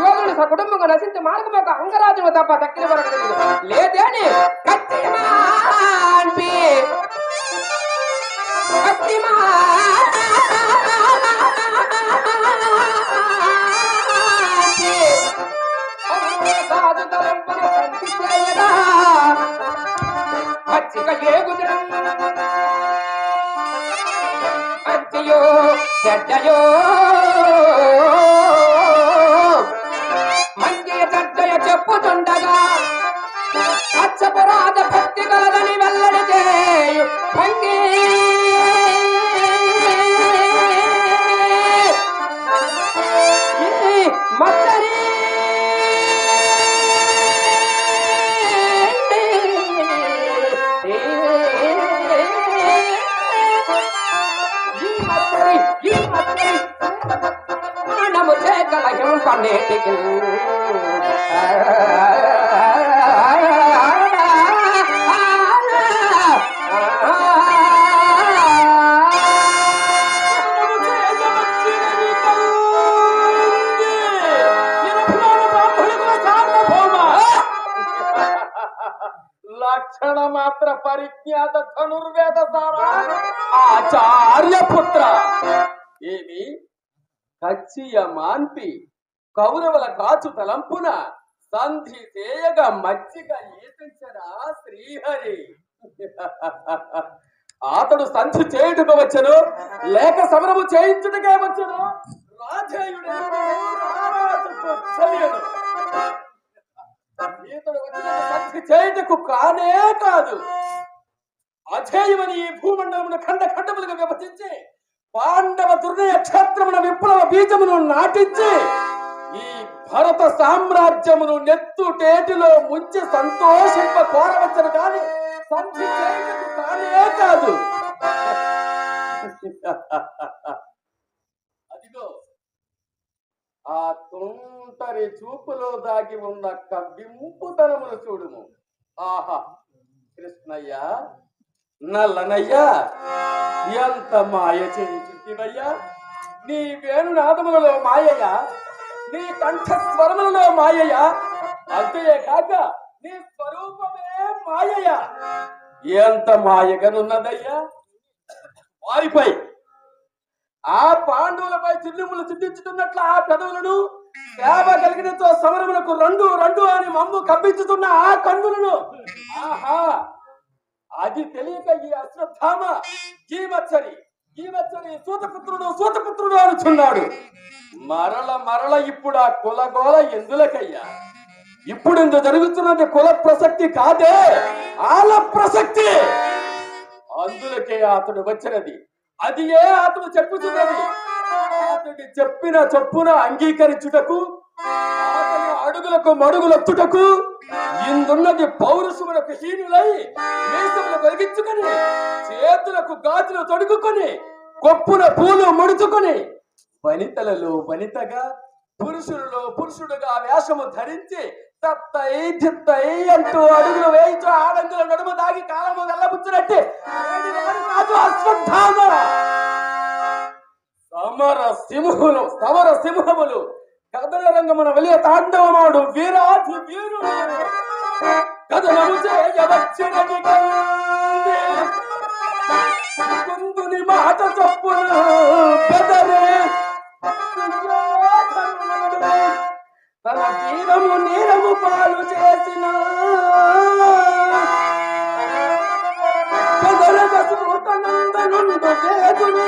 యోగులు సకుటుంబంగా నశించి మార్గం యొక్క అంగరాజ్యము తప్ప దక్కిన వరకు తెలియదు లేదేని? కత్తిమాన్పి. కత్తిమాన్పి. సాధు తలంపన సంతి చేయగా పచ్చిక ఏగుదం మంచియో చెడ్డయో. విఖ్యాత ధనుర్వేద సారా? ఆచార్య పుత్ర ఏమి? కచ్చియ మాన్పి కౌరవుల కాచు తలంపున సంధి చేయగా మచ్చిక ఈసించరా శ్రీహరి? అతడు సంధి చేయుటకు వచ్చను లేక సమరము చేయించుటకే వచ్చను. రాజేయుడు ఇతడు వచ్చిన సంధి చేయుటకు కానే కాదు. అజేయమని ఈ భూమండలమును ఖండ ఖండములుగా విభజించి పాండవ దుర్నయ క్షేత్రమున విప్లవ బీజమును నాటించి ఈ భరత సామ్రాజ్యమును నెత్తుటేటిలో ముంచి సంతోషింప కోరవచ్చను కాని సంధి కానే కాదు. అదిగో ఆ తుంటరి చూపులో దాగి ఉన్న కవ్వింపుతనమును చూడుము. ఆహా కృష్ణయ్య నల్లనయ్యా ఎంత మాయ చేయించుంటివయ్యా నీ వేణునాదములలో మాయయ్య నీ కంఠస్వరములలో మాయయ్య. అంతే కాక నీ స్వరూపమే మాయయ్య. ఎంత మాయగనున్నదయ్యా? వారిపై ఆ పాండవులపై చిల్లుములు చిద్దించుతున్నట్లు ఆ పెదవులను సేవ కలిగినతో సమరములకు రెండు రెండు అని మమ్ము కప్పించుతున్న ఆ కన్నులను ఆహా అది తెలియక ఈ అశ్వత్థామ జీవచ్చరి జీవచ్చరి సూతపుత్రుడు సూతపుత్రుడు అనుచున్నాడు. మరల మరల ఇప్పుడు ఆ కులగోల ఎందులకయ్యా? ఇప్పుడు ఇంత జరుగుతున్నది కుల ప్రసక్తి కాదే? ఆల ప్రసక్తి అందులకే అతడు వచ్చినది. అది ఏ అతడు చెప్పుచున్నది? అతడి చెప్పిన చెప్పున అంగీకరించుటకు అతని అడుగులకు మడుగులొత్తుటకు ఇందున్నది పౌరుషములకు హీనులై మీసములు కలిగించుకొని చేతులకు గాజులు తొడుగుకొని కొప్పున పూలు ముడుచుకొని వనితలలో వనితగా పురుషులలో పురుషుడుగా వేషము ధరించి తత్తై చిత్తై అంటూ అడుగులు వేయించు ఆడంగుల నడుము దాగి కాలము వెళ్ళబుచ్చినట్టే సమర సింహములు సమర సింహములు కదల రంగమున వెలియ తాండవమాడు వీరాధి వీరుడు కథనము చేయవచ్చినది కుందుని మాట చొప్పున బెదరే తన తీరము నీరము పాలు చేసిన. కదలగ సూతనందనుండు వేదుని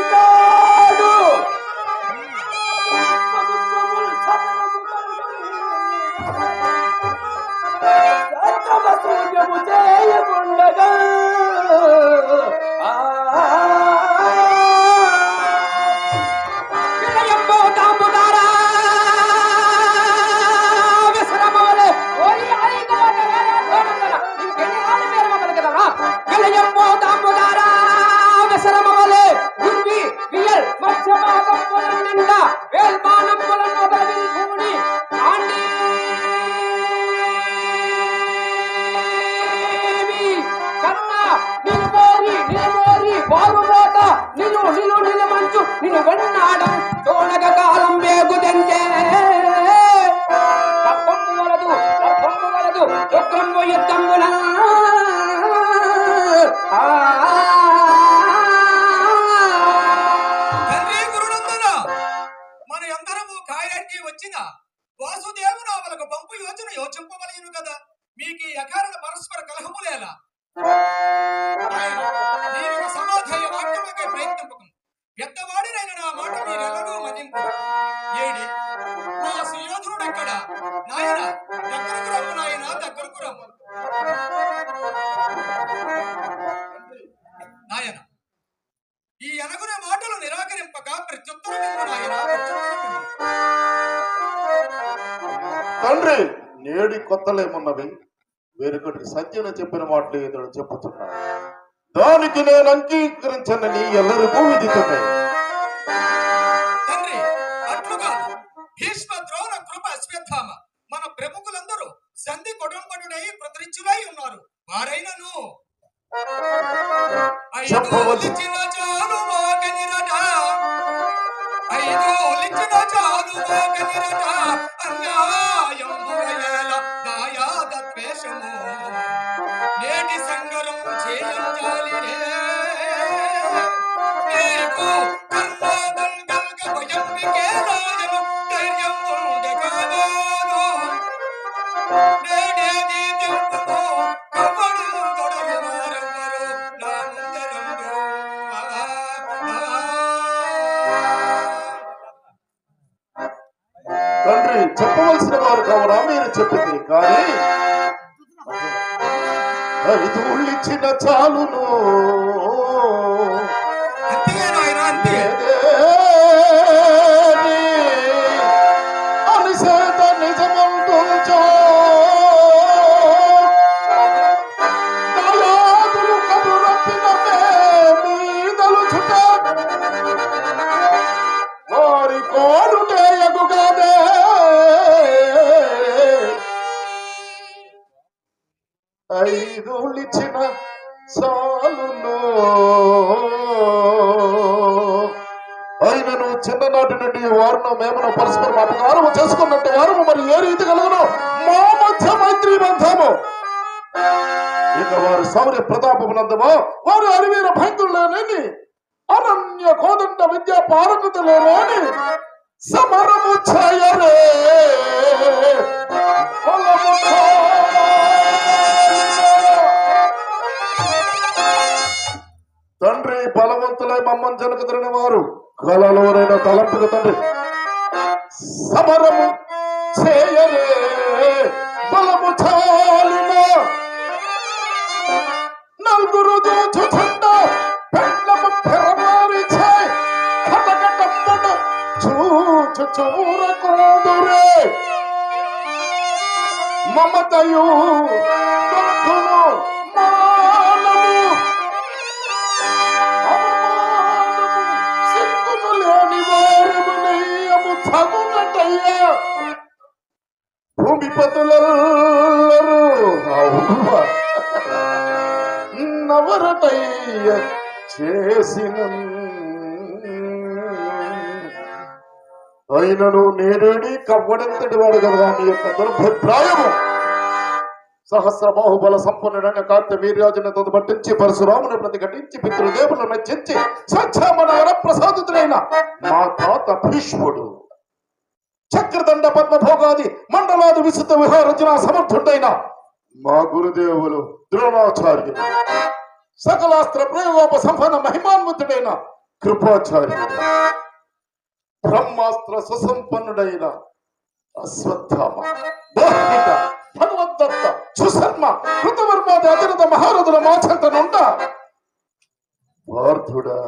ఇక్కడ నాయన దగ్గరకు రమ్ము నాయన దగ్గరకు రమ్ము నాయన ఈ అనగున మాటలు నిరాకరింపక ప్రత్యుత్తరం ఇవ్వు తండ్రి నేడి కొత్తలేమున్నవి వేరొకటి సత్యన చెప్పిన మాటలు ఇతడు చెప్పుతున్నాడు దానికి నేను అంగీకరించనని ఎల్లరికూ విధితమే సంధి కొడంబడుడై ప్రతరించులై ఉన్నారు. వారైనను ఐదు చెప్పవలసి- ఒలిచిన చాలు మోగనిరట ఐదు ఒలిచిన చాలు మోగనిరట అన్యాయంబుగయేల దాయాద ద్వేషము. నేటి సంగరం చేయం జాలిరే. నీకు ఐదు ఇచ్చిన చాలును. ఐదులిచిన చాలును. నువ్వు చిన్ననాటి నుండి వారును మేము పరస్పరం అపకారం చేసుకున్నట్టు వారు మరి ఏ రీతి కలుగును? మా మధ్య మైత్రి బంధము. ఇక వారు సౌర్య ప్రతాపమునందమో వారు అరివీర భయంకులేనని అనన్య కోదండ విద్యా పారగతులేని సమరము చేయరే తండ్రి బలవంతులై మమ్మల్ని జనకదరిన వారు కలలోనైన తలంపుకు తండ్రి. సమరము చేయరే బలము చాలిన నలుగురు దోచు మమతయు అవునువా నవరటయ్య చేసిన అయినను నేనేడి కవ్వడంతటి వాడు కదా నీ యొక్క దుర్భిప్రాయము. సహస్ర బాహుబల సంపన్నుడైన కార్త వీర్యాజుని తదుపట్టించి పరశురాముని ప్రతిఘటించి పితృదేవులను మెచ్చించి స్వచ్ఛమన వరప్రసాదితుడైన మా తాత భీష్ముడు. చక్రదండ పద్మభోగాది మండలాది విశుద్ధ విహారచన సమర్థుడైన మా గురుదేవులు ద్రోణాచార్యులు. సకలాస్త్ర ప్రయోగోప సంపన్న మహిమాన్వితుడైన కృపాచార్యుడు. బ్రహ్మాస్త్ర సుసంపన్నుడైన అశ్వత్థామ. బాహ్మిక భగవద్దత్త సుశర్మ కృతవర్మాది అతిరథ మహారథుల మాచంతనుండ. పార్థుడా.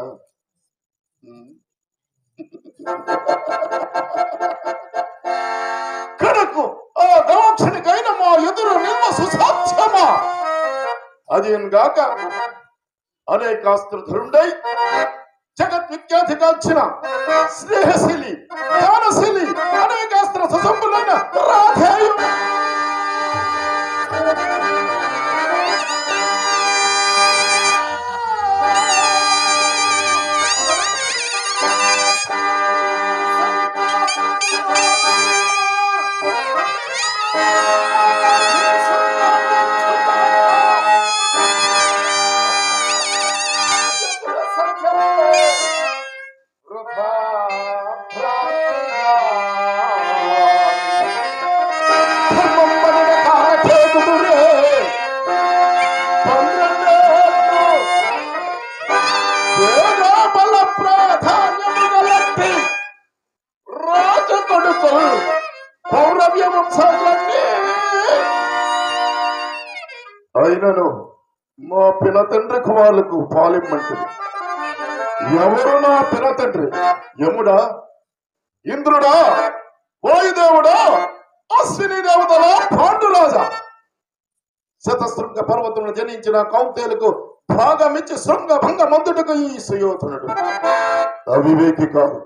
కడకు ఆ గవాక్షనికైన మా ఎదురు నిన్న సుసాధ్యమా. అదేగాక అనేకాస్త్రధరుండై జగత్ విఖ్యాతి కాల్చిన స్నేహశీలి జ్ఞానశీలి అనేకాస్త్ర సుసంపన్నైన రాధేయం పాలిమ్మంటుంది ఎవరు నా పిన తండ్రి? యముడా? ఇంద్రుడా? వాయుదేవుడా అశ్విని దేవతల? పాండురాజా? శతశృంగ పర్వతమును జనించిన కౌంతేలకు భాగమిచ్చి శృంగ భంగ మందుటకు ఈ సుయోధనుడు. అవివేకి కాదు.